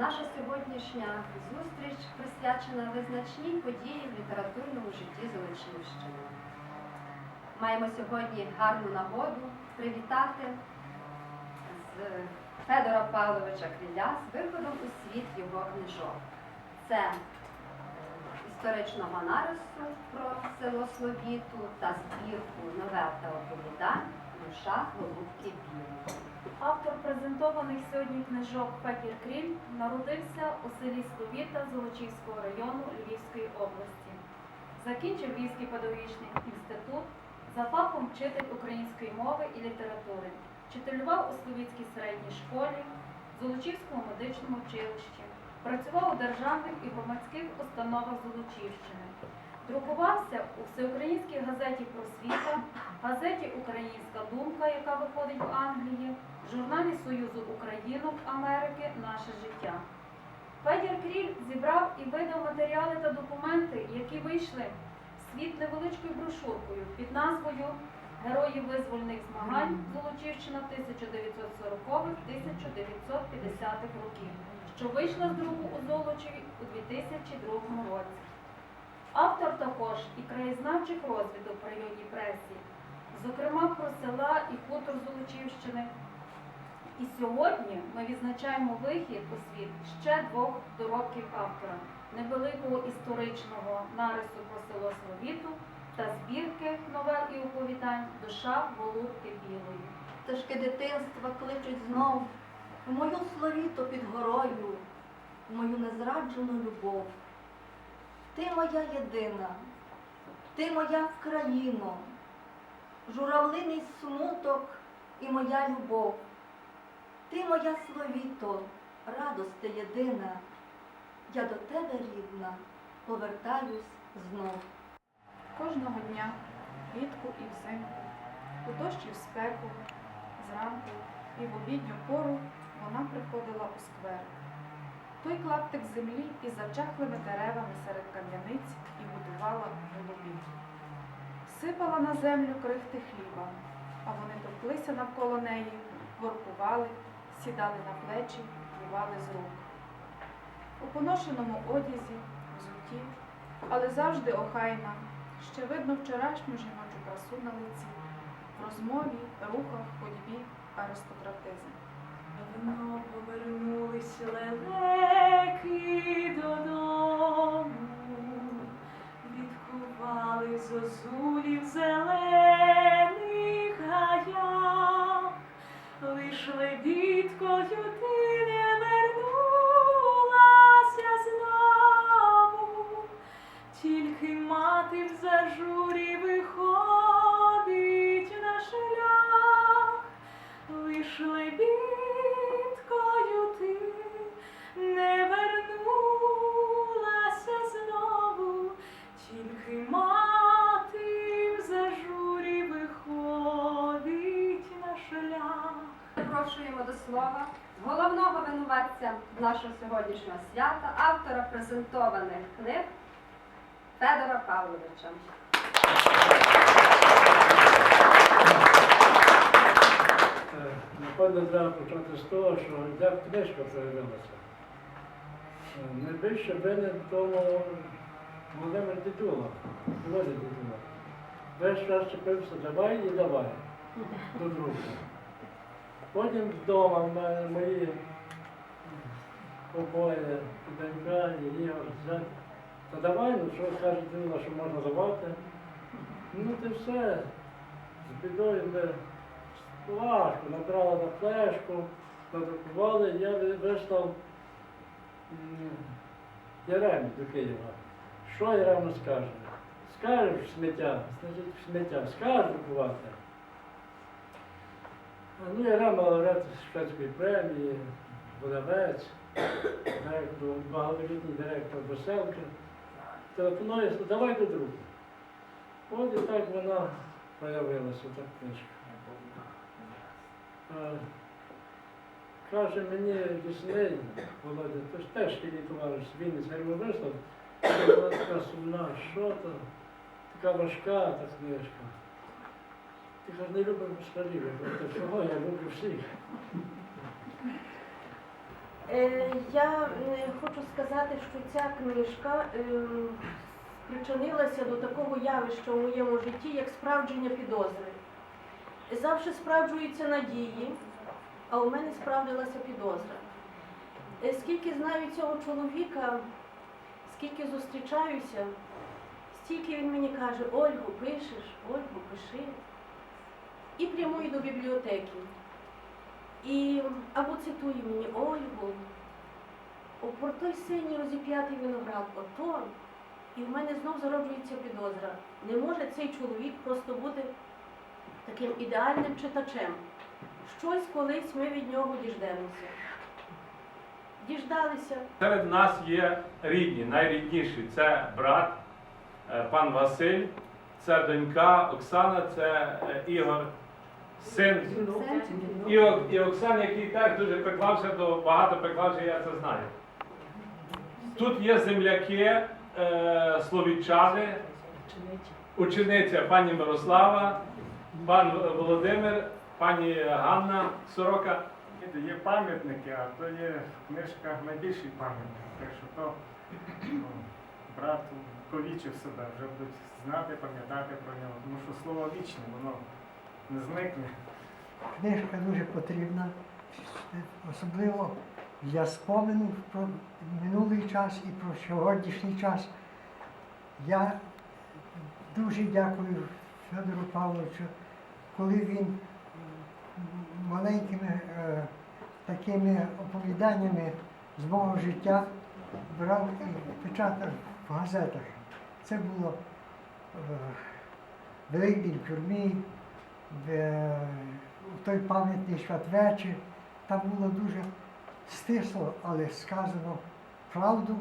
Наша сьогоднішня зустріч присвячена визначній події в літературному житті Золочівщини. Маємо сьогодні гарну нагоду привітати з Федора Павловича Криля з виходом у світ його книжок. Це історичного нарису про село Словіту та збірку новел та оповідань Душа Голубки Білої. Автор презентованих сьогодні книжок Федір Кріль народився у селі Словіта Золочівського району Львівської області. Закінчив Львівський педагогічний інститут за фахом вчитель української мови і літератури. Вчителював у Словітській середній школі, Золочівському медичному училищі. Працював у державних і громадських установах Золочівщини. Друкувався у всеукраїнській газеті Просвіта, газеті Українська думка, яка виходить в Англії, в журналі Союзу Українок Америки Наше життя. Федір Кріль зібрав і видав матеріали та документи, які вийшли в світ невеличкою брошуркою під назвою Герої визвольних змагань Золочівщина 1940-1950-х років, що вийшла з друку у Золочеві у 2002 році. Автор також і краєзнавчих розвідок в районній пресі, зокрема про села і хутор Золочівщини. І сьогодні ми відзначаємо вихід у світ ще двох доробків автора невеликого історичного нарису про село Словіту та збірки новел і оповідань Душа Голубки Білої. Пташки дитинства кличуть знов в мою словіту під горою, в мою незраджену любов. Ти моя єдина, ти моя Вкраїно, журавлиний смуток і моя любов. Ти моя словіто, радости єдина, я до тебе рідна, повертаюсь знов. Кожного дня, влітку і взимку, у дощ в спеку, зранку і в обідню пору вона приходила у сквер. Той клаптик землі із зачахлими деревами серед кам'яниць і будувала голубів. Сипала на землю крихти хліба, а вони топлися навколо неї, воркували, сідали на плечі, плювали з рук. У поношеному одязі, взутті, але завжди охайна, ще видно вчорашню жіночу красу на лиці, в розмові, рухах, ходьбі, аристократизм. Давно повернулись лелеки додому, відкували зозулі в зелених гаях, лиш лебідкою ти не вернулася знову, тільки мати в зажурі нашого сьогоднішнього свята, автора презентованих книг Федора Павловича. Напевно, треба почати з того, що де книжка з'явилася. Е, Найбільше винен тому Володимир Дідула, Володя Дідула. Весь час чепився давай і давай до друга. Потім вдома мої обоє донька і Ігор. Та давай, ну що каже Дідула, що можна давати. Ну ти все. З бідою ми важко, набрали на флешку, надрукували, я ви- вислав м, Яремі до Києва. Що Ярема скаже? Скаже в сміття, значить в сміття, скаже друкувати. Ну, Ярема лауреат шведської премії, видавець, директор, багатолітній директор Веселки. Телефонує, давай до друку. От і так вона появилася, та книжка. Е, Каже мені лісний, Володя, то ж теж шкільний товариш з Вінниці, я вислав, вона така сумна, що то, така важка та книжка. Ти каже, не любиш москалів. Я кажу, «Та чого, я люблю всіх. Е, Я хочу сказати, що ця книжка ем, причинилася до такого явища у моєму житті, як справдження підозри. Завжди справджуються надії, а у мене справдилася підозра. Е, Скільки знаю цього чоловіка, скільки зустрічаюся, стільки він мені каже, Ольгу, пишеш, Ольгу, пиши. І прямую до бібліотеки. І або цитує мені Ольгу, о, про той синій розіп'ятий виноград, ото. І в мене знов зароджується підозра. Не може цей чоловік просто бути таким ідеальним читачем. Щось колись ми від нього діждемося. Діждалися. Серед нас є рідні, найрідніші. Це брат, е, пан Василь, це донька Оксана, це е, Ігор, син і, і Оксан, який теж дуже приклався до багато приклався, я це знаю. Тут є земляки, е, словічани, учениця пані Мирослава, пан Володимир, пані Ганна Сорока. Є пам'ятники, а то є в книжках найбільший пам'ятник. Так що то ну, брат ковічив себе, вже будуть знати, пам'ятати про нього. Тому що слово вічне, воно не зникне. Книжка дуже потрібна, особливо для спомену про минулий час і про сьогоднішній час. Я дуже дякую Федору Павловичу, коли він маленькими е, такими оповіданнями з мого життя брав і печатав в газетах. Це було е, Великдень в тюрмі, в, той пам'ятний святвечір. Там було дуже стисло, але сказано правду,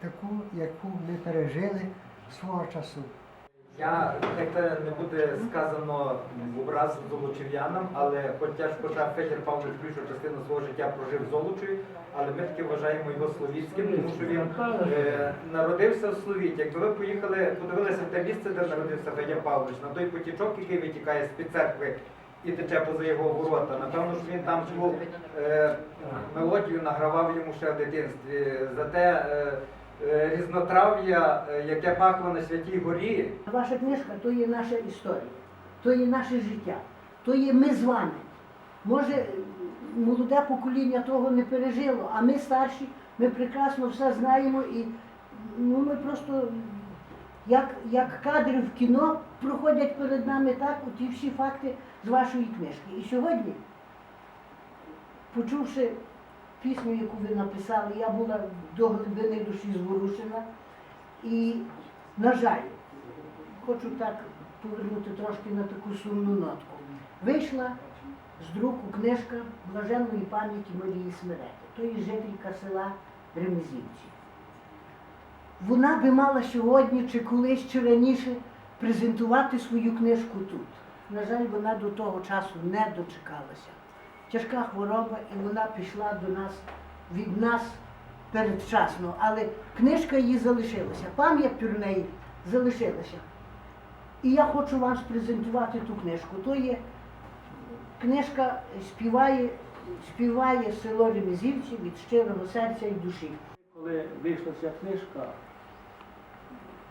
таку, яку ми пережили свого часу. Я як це не буде сказано в образ золочів'янам, але хоча ж хоча Федір Павлович більшу частину свого життя прожив в Золочеві, але ми таки вважаємо його словітським, тому що він е, народився в Словіті. Якби ви поїхали, подивилися в те місце, де народився Федір Павлович, на той потічок, який витікає з-під церкви і тече поза його ворота, напевно, що він там чув е, мелодію, награвав йому ще в дитинстві. Зате е, різнотрав'я, е, яке пахло на святій горі, Ваша книжка то є наша історія, то є наше життя, то є ми з вами. Може, молоде покоління того не пережило, а ми старші, ми прекрасно все знаємо і ну, ми просто як, як кадри в кіно проходять перед нами так, оті всі факти з вашої книжки. І сьогодні, почувши пісню, яку ви написали, я була до глибини душі зворушена. І, на жаль, хочу так повернути трошки на таку сумну нотку. Вийшла з друку книжка блаженної пам'яті Марії Смерети, то є жителька села Ремезівці. Вона би мала сьогодні чи колись, чи раніше презентувати свою книжку тут. На жаль, вона до того часу не дочекалася. Тяжка хвороба, і вона пішла до нас від нас передчасно, але книжка її залишилася, пам'ять про неї залишилася. І я хочу вам презентувати ту книжку. То є книжка співає, співає село Ремезівці від щирого серця і душі. Коли вийшла ця книжка,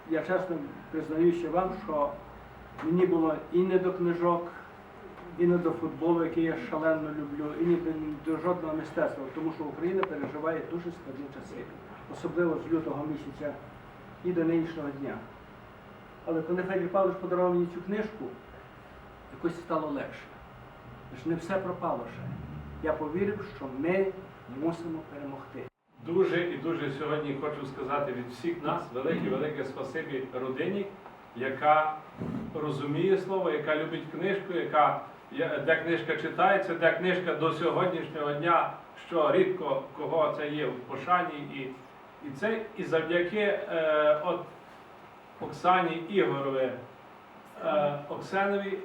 я чесно признаюся вам, що мені було і не до книжок, і не до футболу, який я шалено люблю, і не до жодного мистецтва, тому що Україна переживає дуже складні часи, особливо з лютого місяця і до нинішнього дня. Але коли Федір Павлович подарував мені цю книжку, якось стало легше. Тож не все пропало ще. Я повірив, що ми мусимо перемогти. Дуже і дуже сьогодні хочу сказати від всіх нас велике-велике спасибі родині, яка розуміє слово, яка любить книжку, яка де книжка читається, де книжка до сьогоднішнього дня, що рідко кого це є в пошані, і, і це і завдяки е, от Оксані Ігорові, е, Оксенові.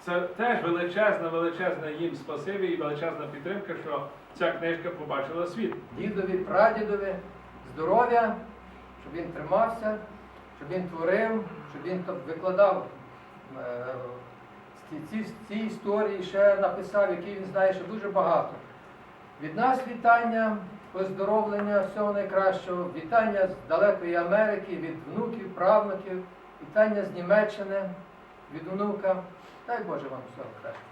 Це теж величезна, величезна їм спасибі і величезна підтримка, що ця книжка побачила світ. дідові, прадідові, здоров'я, щоб він тримався, щоб він творив, щоб він викладав е, ці, ці, історії, ще написав, які він знає ще дуже багато. Від нас вітання поздоровлення, всього найкращого, вітання з далекої Америки, від внуків, правнуків, вітання з Німеччини, від онука. Дай Боже вам всього кращого.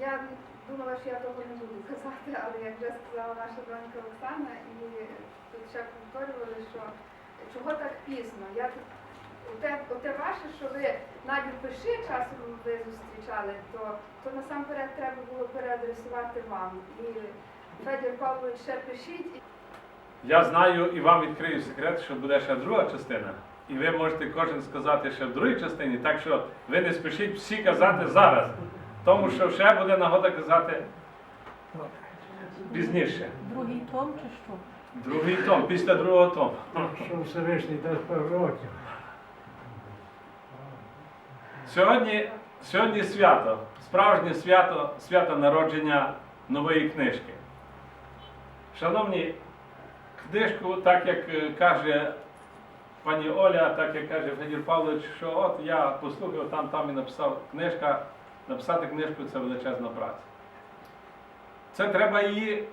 Я думала, що я того не буду казати, але як вже сказала наша донька Оксана, і тут ще повторювали, що чого так пізно. Я оте, оте ваше, що ви навіть пиши часом ви зустрічали, то, то насамперед треба було переадресувати вам. І Федір Павлович ще пишіть. Я знаю і вам відкрию секрет, що буде ще друга частина. І ви можете кожен сказати ще в другій частині, так що ви не спішіть всі казати зараз. Тому що ще буде нагода казати пізніше. Другий том чи що? Другий том, після другого тому. Що Всевишній дасть пару років. Сьогодні, сьогодні свято, справжнє свято, свято народження нової книжки. Шановні, книжку, так як е, каже пані Оля, так як каже Федір Павлович, що от я послухав там, там і написав книжка, написати книжку це величезна праця. Це треба її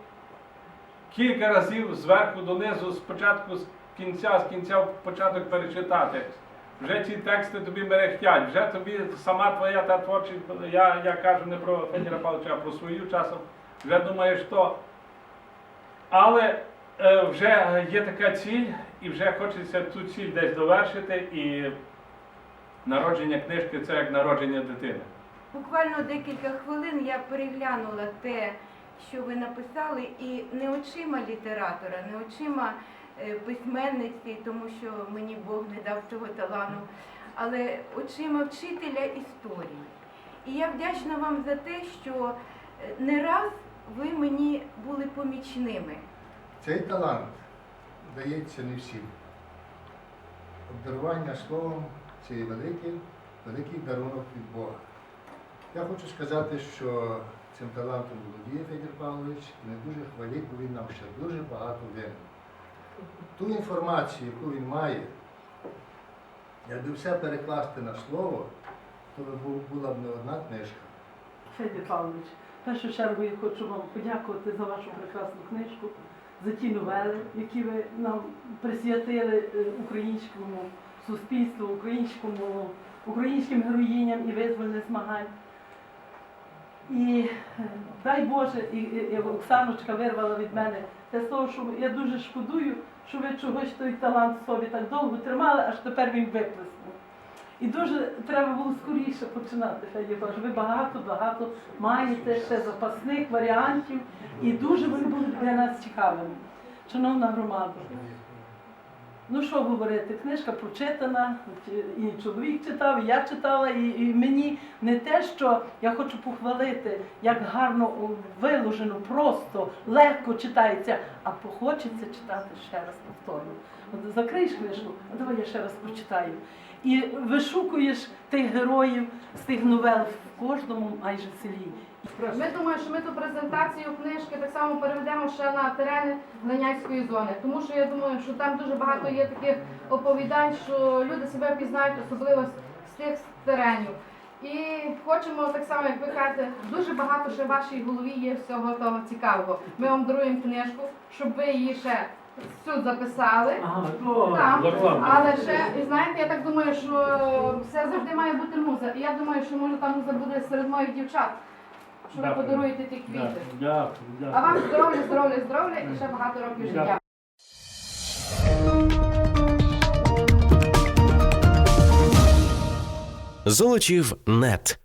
кілька разів зверху донизу, спочатку з кінця, з кінця в початок перечитати. Вже ці тексти тобі мерехтять, вже тобі сама твоя та творчість, я, я кажу не про Федіра Павловича, а про свою часом, вже думаєш то. Але е, вже є така ціль, і вже хочеться цю ціль десь довершити, і народження книжки це як народження дитини. Буквально декілька хвилин я переглянула те, що ви написали, і не очима літератора, не очима е, письменниці, тому що мені Бог не дав цього талану, але очима вчителя історії. І я вдячна вам за те, що е, не раз ви мені були помічними. Цей талант дається не всім. Обдарування словом це великий, великий дарунок від Бога. Я хочу сказати, що цим талантом володіє Федір Павлович, не дуже хвалить, бо він нам ще дуже багато винен. Ту інформацію, яку він має, якби все перекласти на слово, то була б не одна книжка. Федір Павлович, в першу чергу я хочу вам подякувати за вашу прекрасну книжку, за ті новели, які ви нам присвятили е, українському суспільству, українському, українським героїням і визвольних змагань. І е, дай Боже, і, і, і Оксаночка вирвала від мене те слово, що я дуже шкодую, що ви чогось той талант в собі так довго тримали, аж тепер він виплеснув. І дуже треба було скоріше починати, Я кажу, Ви багато-багато маєте ще запасних варіантів, і дуже вони будуть для нас цікавими. Шановна громада. Ну що говорити, книжка прочитана, і чоловік читав, і я читала, і, і мені не те, що я хочу похвалити, як гарно виложено, просто, легко читається, а хочеться читати ще раз повторно. От закриєш книжку, а давай я ще раз прочитаю. І вишукуєш тих героїв з тих новел в кожному майже селі. Ми думаємо, що ми ту презентацію книжки так само переведемо ще на терени Леняцької зони, тому що я думаю, що там дуже багато є таких оповідань, що люди себе пізнають, особливо з- тих теренів. І хочемо так само, як ви кажете, дуже багато ще в вашій голові є всього того цікавого. Ми вам даруємо книжку, щоб ви її ще всю записали. Ага, то Так, але ще, і знаєте, я так думаю, що все завжди має бути муза. І я думаю, що може там муза буде серед моїх дівчат, що ви Дякую. подаруєте ті квіти. Дякую, дякую. А вам здоров'я, здоров'я, здоров'я і ще багато років життя. Золочів нет.